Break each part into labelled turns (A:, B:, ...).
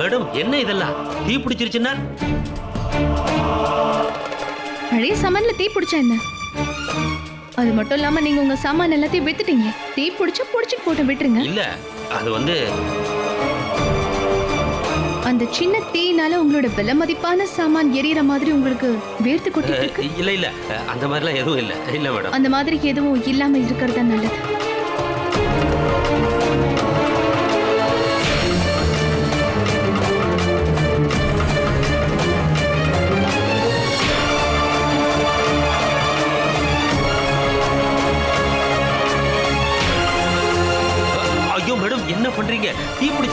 A: Madam என்ன இதெல்லாம்? தீ பிடிச்சிருச்சுன்னா?
B: பழைய சாமான்ல தீ பிடிச்சா என்ன? அது மட்டும் இல்லாம நீங்க உங்க சாமான் எல்லாத்தையும் வித்துட்டீங்க. தீ பிடிச்சா பிடிச்சிட்டு போட்டு விட்டுருங்க.
A: இல்ல அது வந்து
B: அந்த சின்ன தீயினால உங்களோட விலை மதிப்பான சாமான் எரியற மாதிரி உங்களுக்கு வேர்த்து கொட்டிட்டு இருக்கு.
A: இல்ல இல்ல அந்த மாதிரிலாம் எதுவும் இல்ல. இல்ல மேடம்.
B: அந்த மாதிரி எதுவும் இல்லாம இருக்கிறது நல்லது.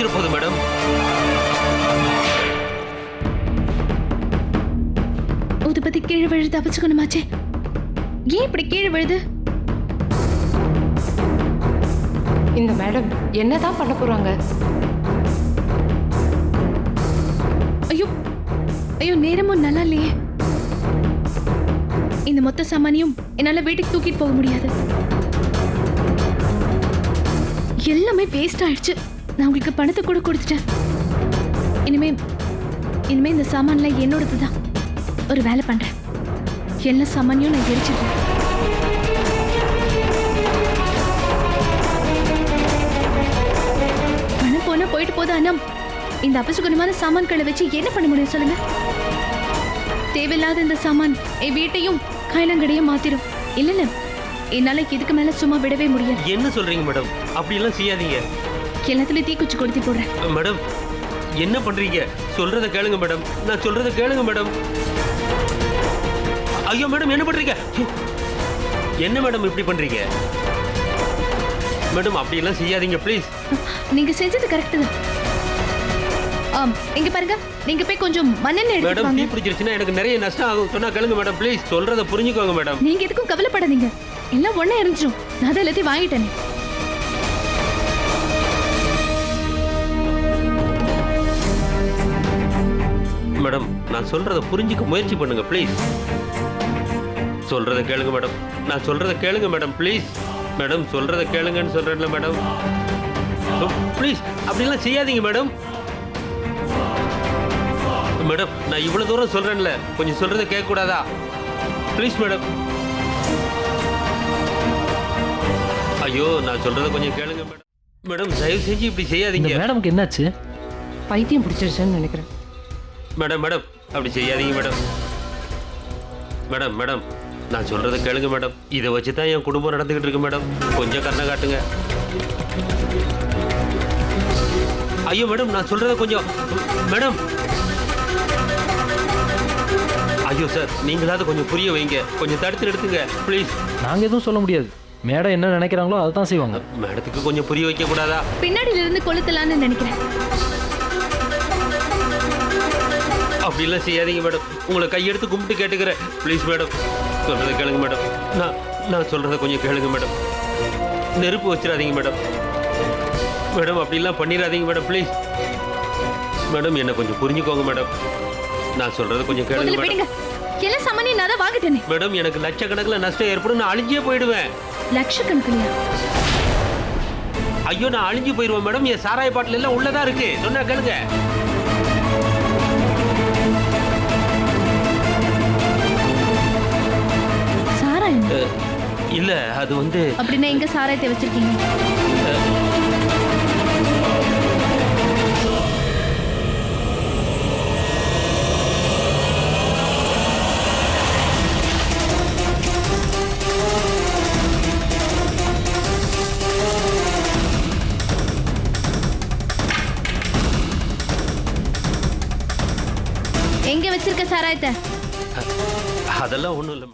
A: தீ பிடிச்சிட போகுது மேடம்
B: ஊதுபத்தி கீழே விழுது தப்பிச்சுக்கணுமாச்சே? ஏன் இப்படி கீழே விழுது?
C: இந்த மேடம் என்னதான் பண்ண போறாங்க?
B: ஐயோ ஐயோ நேரமும் நல்லா இல்லையே. இந்த மொத்த சாமானியும் என்னால வீட்டுக்கு தூக்கிட்டு போக முடியாது. எல்லாமே வேஸ்ட் ஆயிடுச்சு. நான் உங்களுக்கு பணத்தை கூட கொடுத்துட்டேன். இனிமே இனிமே இந்த சாமான்லாம் என்னோடது தான். ஒரு வேலை பண்ணுறேன் எல்லா சாமானையும் நான் எரிச்சிடுறேன். பணம் போனா போயிட்டு போதா அண்ணம் இந்த அபசுகுணமான சாமான்களை வச்சு என்ன பண்ண முடியும் சொல்லுங்க? தேவையில்லாத இந்த சாமான் என் வீட்டையும் கைலங்கடையும் மாத்திரும். இல்ல இல்ல என்னால இதுக்கு மேல சும்மா விடவே முடியாது.
A: என்ன சொல்றீங்க மேடம்? அப்படி எல்லாம் செய்யாதீங்க.
B: எல்லாத்துலயும் தீக்குச்சி கொடுத்து போடுறேன்.
A: மேடம் என்ன பண்றீங்க? சொல்றத கேளுங்க மேடம். நான் சொல்றத கேளுங்க மேடம். ஐயோ மேடம் என்ன பண்றீங்க? என்ன மேடம் இப்படி பண்றீங்க? மேடம் அப்படி எல்லாம் செய்யாதீங்க ப்ளீஸ்
B: நீங்க செஞ்சது கரெக்ட் தான். ஆம் இங்க பாருங்க. நீங்க போய் கொஞ்சம் மண்ணெண்ணெய் எடுத்துட்டு
A: மேடம் தீ
B: வாங்க
A: பிடிச்சிருச்சுன்னா எனக்கு நிறைய நஷ்டம் ஆகும். சொன்னா கேளுங்க மேடம் ப்ளீஸ் சொல்றத புரிஞ்சுக்கோங்க மேடம்.
B: நீங்க எதுக்கும் கவலைப்படாதீங்க. எல்லாம் ஒண்ணா எரிஞ்சிரும். நான் அதை எல்லாத்தையும் வாங்கிட்டேனே.
A: மேடம். நான் சொல்றத புரிஞ்சுக்க முயற்சி பண்ணுங்க ப்ளீஸ் சொல்றத கேளுங்க மேடம். நான் சொல்றத கேளுங்க மேடம் ப்ளீஸ் மேடம் சொல்றத கேளுங்கன்னு சொல்றேன்ல மேடம். ப்ளீஸ் அப்படிலாம் செய்யாதீங்க மேடம். மேடம் நான் இவ்வளவு தூரம் சொல்றேன்ல கொஞ்சம் சொல்றத கேட்க கூடாதா ப்ளீஸ் மேடம். ஐயோ நான் சொல்றத கொஞ்சம் கேளுங்க மேடம். மேடம் தயவு செஞ்சு இப்படி செய்யாதீங்க.
D: மேடம்க்கு என்னாச்சு?
C: பைத்தியம் பிடிச்சிருச்சுன்னு நினைக்கிறேன்.
A: Madam madam. அப்படி செய்யாதீங்க மேடம். Madam madam. நான் சொல்றதை கேளுங்க மேடம். இதை வச்சு தான் என் குடும்பம் நடந்துகிட்டு இருக்கு மேடம். கொஞ்சம் கண்ணை காட்டுங்க. ஐயோ மேடம் நான் சொல்றத கொஞ்சம் மேடம். ஐயோ சார் நீங்களாவது கொஞ்சம் புரிய வைங்க. கொஞ்சம் தடுத்து நிறுத்துங்க ப்ளீஸ்
D: நாங்க எதுவும் சொல்ல முடியாது. மேடம் என்ன நினைக்கிறாங்களோ அதை தான் செய்வாங்க.
A: மேடத்துக்கு கொஞ்சம் புரிய வைக்க கூடாதா?
B: பின்னாடியில இருந்து கொளுத்தலாம்னு நினைக்கிறேன்.
A: அப்படிலாம் செய்யாதீங்க மேடம் உங்களை கையெடுத்து கும்பிட்டு கேட்டுக்கிறேன். ப்ளீஸ் மேடம் சொல்றதை கேளுங்க மேடம் நான் நான் சொல்றதை கொஞ்சம் கேளுங்க மேடம் நெருப்பு வச்சிடாதீங்க மேடம் மேடம் அப்படிலாம் பண்ணிடாதீங்க மேடம் ப்ளீஸ் மேடம் என்ன கொஞ்சம் புரிஞ்சுக்கோங்க மேடம் நான் சொல்றதை கொஞ்சம் கேளுங்க மேடம்
B: விடுங்க. எல்லா சாமானியும் நான் வாங்கிட்டேனே
A: மேடம் எனக்கு லட்சக்கணக்கில் நஷ்டம் ஏற்படும் நான் அழிஞ்சே போயிடுவேன்.
B: லட்சக்கணக்கிலையா?
A: ஐயோ நான் அழிஞ்சு போயிடுவேன் மேடம் என் சாராய பாட்டில் எல்லாம் உள்ளதா இருக்கு. சொன்னா கேளுங்க. இல்ல அது வந்து
B: அப்படின்னா எங்க சாராயத்தை வச்சிருக்கீங்க? எங்க வச்சிருக்க சாராயத்தை?
A: அதெல்லாம் ஒண்ணும் இல்லை.